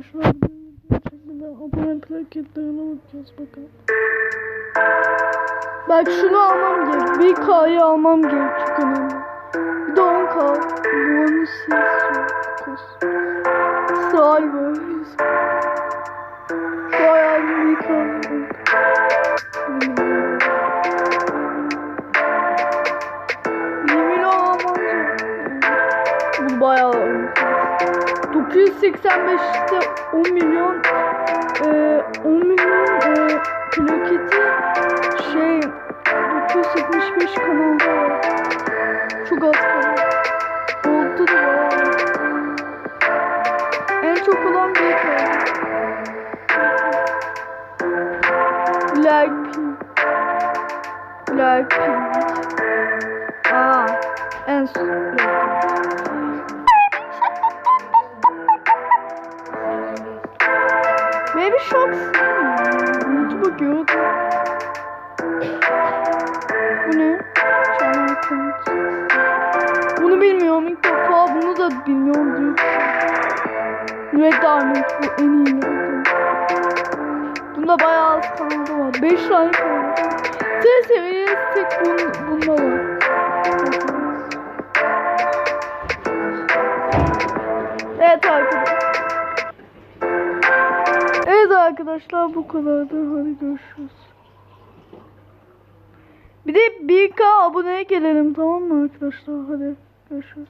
arkadaşlar. Çekmeden abone plaketlerine bakacağız bakalım. Bak şunu almam gerek. Bir K'yı almam gerek. Çok önemli. Bir de 10 K. Bunu siz. Cyber. Bayağı bir K. Yemin gerek. Bu bayağı 985'te 10 milyon e, 10 milyon e, plaketi şey 975 kanalda var. Çok az kaldı. Oldu da bayağı. En çok olan bir kaldı. Blackpink. Blackpink. Aa, en son. Shark. YouTube'a gördüm. Bu ne? Bunu bilmiyorum ilk defa bunu da bilmiyorum diyor. Red Diamond bu en iyi Red Bunda bayağı az kanalı var. 5 tane kanalı. T seviyesi tek bun, bunda var. Evet arkadaşlar. Arkadaşlar bu kadardı. Hadi görüşürüz. Bir de 1K aboneye gelelim tamam mı arkadaşlar? Hadi görüşürüz.